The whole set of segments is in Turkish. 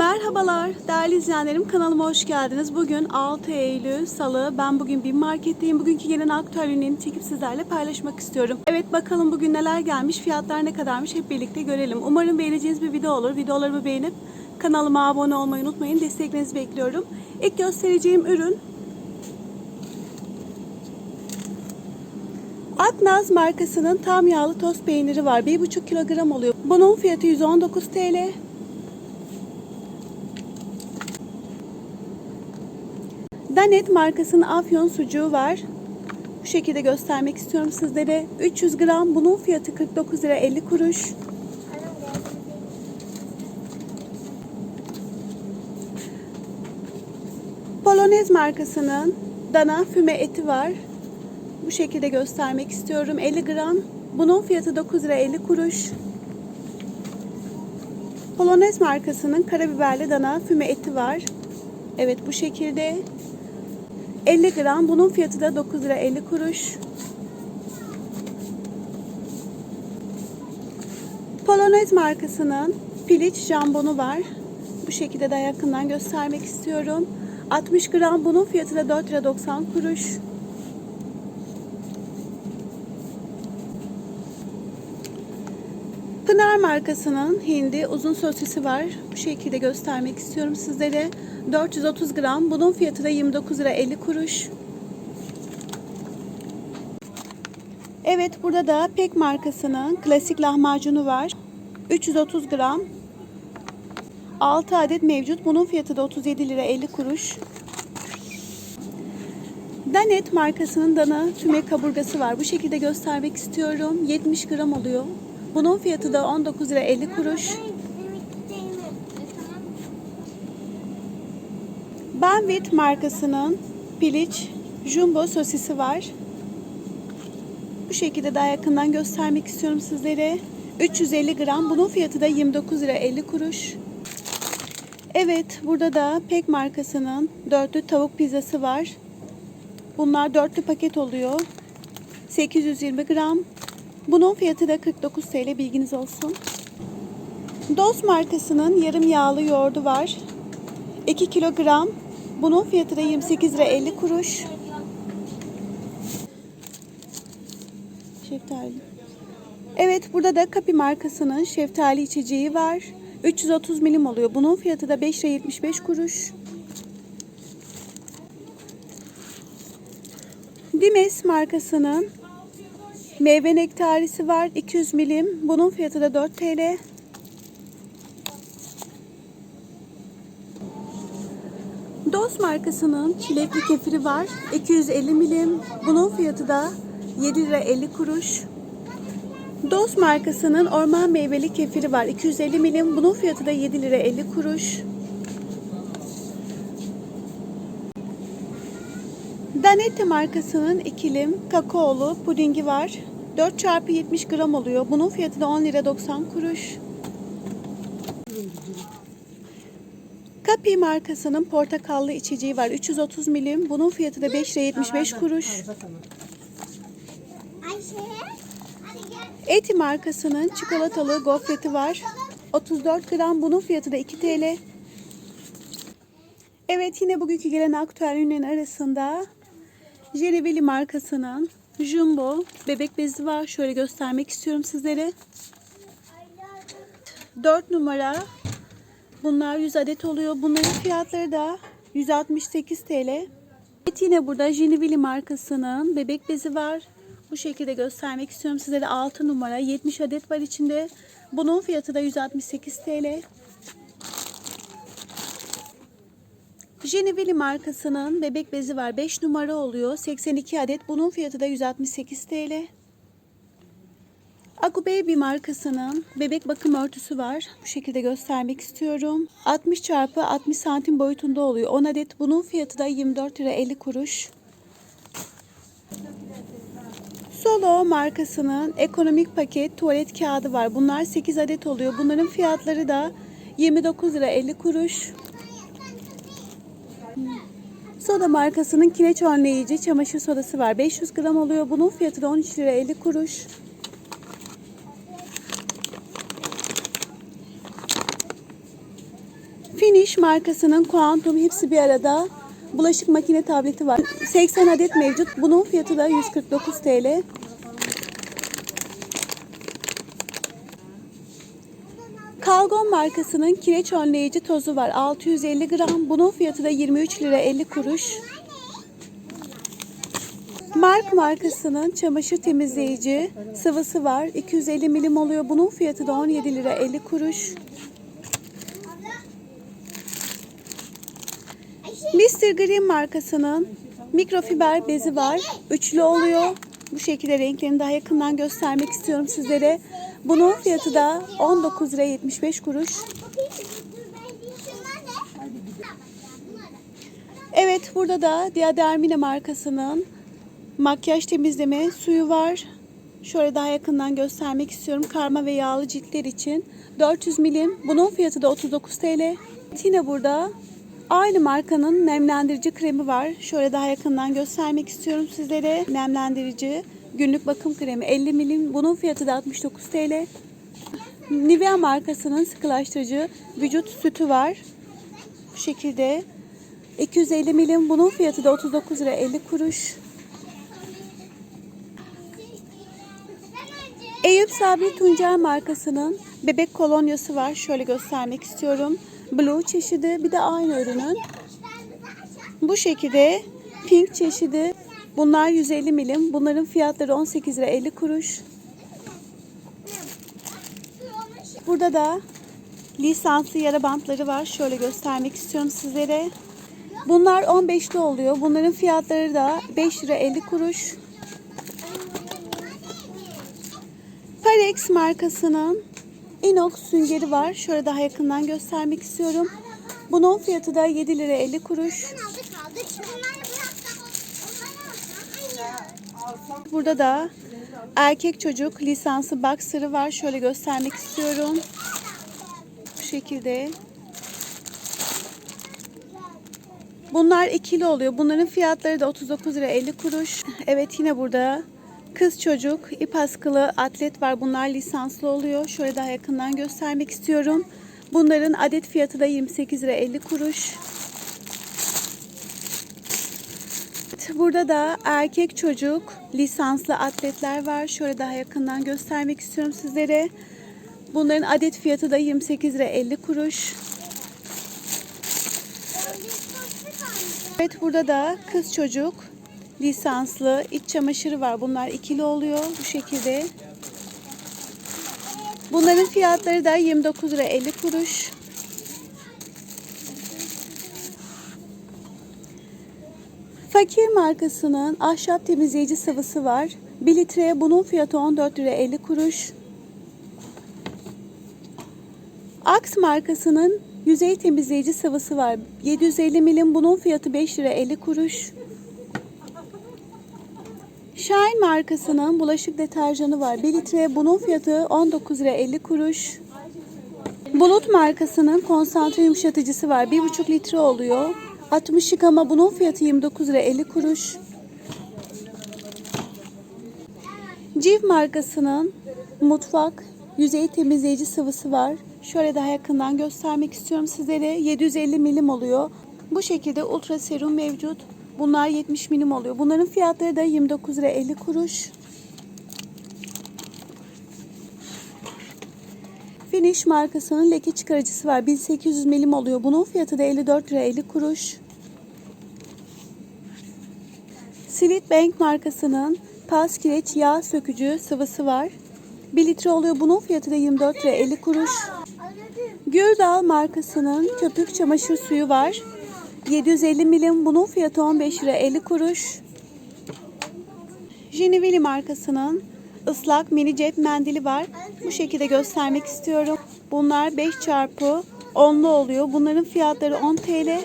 Merhabalar değerli izleyenlerim kanalıma hoş geldiniz. Bugün 6 Eylül Salı. Ben bugün bir marketteyim. Bugünkü gelen ürünlerini çekip sizlerle paylaşmak istiyorum. Evet bakalım bugün neler gelmiş, fiyatlar ne kadarmış hep birlikte görelim. Umarım beğeneceğiniz bir video olur. Videolarımı beğenip kanalıma abone olmayı unutmayın. Desteklerinizi bekliyorum. İlk göstereceğim ürün Aknaz markasının tam yağlı tost peyniri var. 1,5 kilogram oluyor. Bunun fiyatı 119 TL. Danet markasının afyon sucuğu var. Bu şekilde göstermek istiyorum sizlere. 300 gram bunun fiyatı 49 lira 50 kuruş. Polonez markasının dana füme eti var. Bu şekilde göstermek istiyorum. 50 gram. Bunun fiyatı 9 lira 50 kuruş. Polonez markasının karabiberli dana füme eti var. Evet bu şekilde 50 gram. Bunun fiyatı da 9 lira 50 kuruş. Polonez markasının piliç jambonu var. Bu şekilde de yakından göstermek istiyorum. 60 gram. Bunun fiyatı da 4 lira 90 kuruş. Pınar markasının hindi uzun sosisi var. Bu şekilde göstermek istiyorum sizlere. 430 gram. Bunun fiyatı da 29 lira 50 kuruş. Evet burada da Pek markasının klasik lahmacunu var. 330 gram. 6 adet mevcut. Bunun fiyatı da 37 lira 50 kuruş. Danet markasının dana füme kaburgası var. Bu şekilde göstermek istiyorum. 70 gram oluyor. Bunun fiyatı da 19 lira 50 kuruş. Banvit markasının piliç jumbo sosisi var. Bu şekilde daha yakından göstermek istiyorum sizlere. 350 gram. Bunun fiyatı da 29 lira 50 kuruş. Evet, burada da Pek markasının dörtlü tavuk pizzası var. Bunlar dörtlü paket oluyor. 820 gram. Bunun fiyatı da 49 TL bilginiz olsun. Dost markasının yarım yağlı yoğurdu var. 2 kilogram. Bunun fiyatı da 28 lira 50 kuruş. Şeftali. Evet burada da Kapi markasının şeftali içeceği var. 330 milim oluyor. Bunun fiyatı da 5 lira 75 kuruş. Dimes markasının meyve nektarisi var. 200 milim. Bunun fiyatı da 4 TL. Dost markasının çilekli kefiri var. 250 milim. Bunun fiyatı da 7 lira 50 kuruş. Dost markasının orman meyveli kefiri var. 250 milim. Bunun fiyatı da 7 lira 50 kuruş. Danette markasının ikilim kakaolu pudingi var. 4 çarpı 70 gram oluyor. Bunun fiyatı da 10 lira 90 kuruş. Kapi markasının portakallı içeceği var. 330 milim. Bunun fiyatı da 5 lira 75 kuruş. Eti markasının çikolatalı gofreti var. 34 gram. Bunun fiyatı da 2 TL. Evet yine bugünkü gelen aktüel ürünlerin arasında Jelibeli markasının Jumbo bebek bezi var. Şöyle göstermek istiyorum sizlere. 4 numara. Bunlar 100 adet oluyor. Bunların fiyatları da 168 TL. Evet yine burada Jenibeli markasının bebek bezi var. Bu şekilde göstermek istiyorum sizlere 6 numara 70 adet var içinde. Bunun fiyatı da 168 TL. Jenivili markasının bebek bezi var. 5 numara oluyor. 82 adet. Bunun fiyatı da 168 TL. Aku Baby markasının bebek bakım örtüsü var. Bu şekilde göstermek istiyorum. 60 çarpı 60 santim boyutunda oluyor. 10 adet. Bunun fiyatı da 24 lira 50 kuruş. Solo markasının ekonomik paket tuvalet kağıdı var. Bunlar 8 adet oluyor. Bunların fiyatları da 29 lira 50 kuruş. Soda markasının kireç önleyici çamaşır sodası var. 500 gram oluyor. Bunun fiyatı da 13 lira 50 kuruş. Finish markasının Quantum hepsi bir arada. Bulaşık makine tableti var. 80 adet mevcut. Bunun fiyatı da 149 TL. Kalgon markasının kireç önleyici tozu var. 650 gram. Bunun fiyatı da 23 lira 50 kuruş. Mark markasının çamaşır temizleyici sıvısı var. 250 milim oluyor. Bunun fiyatı da 17 lira 50 kuruş. Mr. Green markasının mikrofiber bezi var. Üçlü oluyor. Bu şekilde renklerini daha yakından göstermek istiyorum sizlere. Bunun fiyatı da 19 lira 75 kuruş. Evet burada da Diadermine markasının makyaj temizleme suyu var. Şöyle daha yakından göstermek istiyorum. Karma ve yağlı ciltler için 400 milim. Bunun fiyatı da 39 TL. Yine burada aynı markanın nemlendirici kremi var. Şöyle daha yakından göstermek istiyorum sizlere. Nemlendirici günlük bakım kremi 50 milim. Bunun fiyatı da 69 TL. Nivea markasının sıkılaştırıcı vücut sütü var. Bu şekilde 250 milim. Bunun fiyatı da 39 lira 50 kuruş. Eyüp Sabri Tuncel markasının bebek kolonyası var. Şöyle göstermek istiyorum. Blue çeşidi bir de aynı ürünün. Bu şekilde pink çeşidi. Bunlar 150 milim. Bunların fiyatları 18 lira 50 kuruş. Burada da lisanslı yara bantları var. Şöyle göstermek istiyorum sizlere. Bunlar 15'li oluyor. Bunların fiyatları da 5 lira 50 kuruş. Parex markasının inox süngeri var. Şöyle daha yakından göstermek istiyorum. Bunun fiyatı da 7 lira 50 kuruş. Burada da erkek çocuk lisansı boxer'ı var. Şöyle göstermek istiyorum. Bu şekilde. Bunlar ikili oluyor. Bunların fiyatları da 39 lira 50 kuruş. Evet yine burada kız çocuk ip askılı atlet var. Bunlar lisanslı oluyor. Şöyle daha yakından göstermek istiyorum. Bunların adet fiyatı da 28 lira 50 kuruş. Burada da erkek çocuk lisanslı atletler var. Şöyle daha yakından göstermek istiyorum sizlere. Bunların adet fiyatı da 28 lira 50 kuruş. Evet burada da kız çocuk lisanslı iç çamaşırı var. Bunlar ikili oluyor bu şekilde. Bunların fiyatları da 29 lira 50 kuruş. Fakir markasının ahşap temizleyici sıvısı var. 1 litreye bunun fiyatı 14 lira 50 kuruş. Axe markasının yüzey temizleyici sıvısı var. 750 milim bunun fiyatı 5 lira 50 kuruş. Shine markasının bulaşık deterjanı var. 1 litre bunun fiyatı 19 lira 50 kuruş. Bulut markasının konsantre yumuşatıcısı var. 1,5 litre oluyor. 60 ama bunun fiyatı 29 lira 50 kuruş. Civ markasının mutfak yüzey temizleyici sıvısı var. Şöyle daha yakından göstermek istiyorum sizlere. 750 milim oluyor. Bu şekilde ultra serum mevcut. Bunlar 70 milim oluyor. Bunların fiyatları da 29 lira 50 kuruş. Finish markasının leke çıkarıcısı var. 1800 milim oluyor. Bunun fiyatı da 54 lira 50 kuruş. Silit Bank markasının pas kireç yağ sökücü sıvısı var. 1 litre oluyor. Bunun fiyatı da 24 lira 50 kuruş. Gürdal markasının köpük çamaşır suyu var. 750 milim. Bunun fiyatı 15 lira 50 kuruş. Jenivili markasının ıslak mini cep mendili var. Bu şekilde göstermek istiyorum. Bunlar 5 çarpı 10'lu oluyor. Bunların fiyatları 10 TL.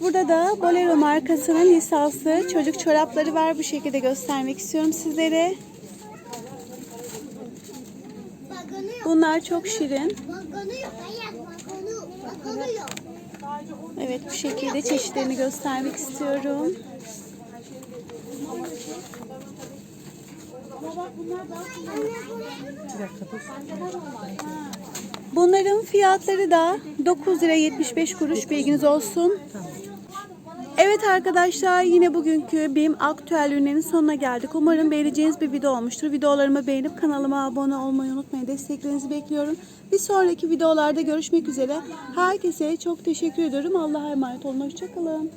Burada da Bolero markasının lisanslı çocuk çorapları var. Bu şekilde göstermek istiyorum sizlere. Bunlar çok şirin. Evet bu şekilde çeşitlerini göstermek istiyorum. Bunların fiyatları da 9 lira 75 kuruş bilginiz olsun. Evet arkadaşlar yine bugünkü BİM aktüel ürünlerin sonuna geldik. Umarım beğeneceğiniz bir video olmuştur. Videolarımı beğenip kanalıma abone olmayı unutmayın. Desteklerinizi bekliyorum. Bir sonraki videolarda görüşmek üzere. Herkese çok teşekkür ediyorum. Allah'a emanet olun. Hoşçakalın.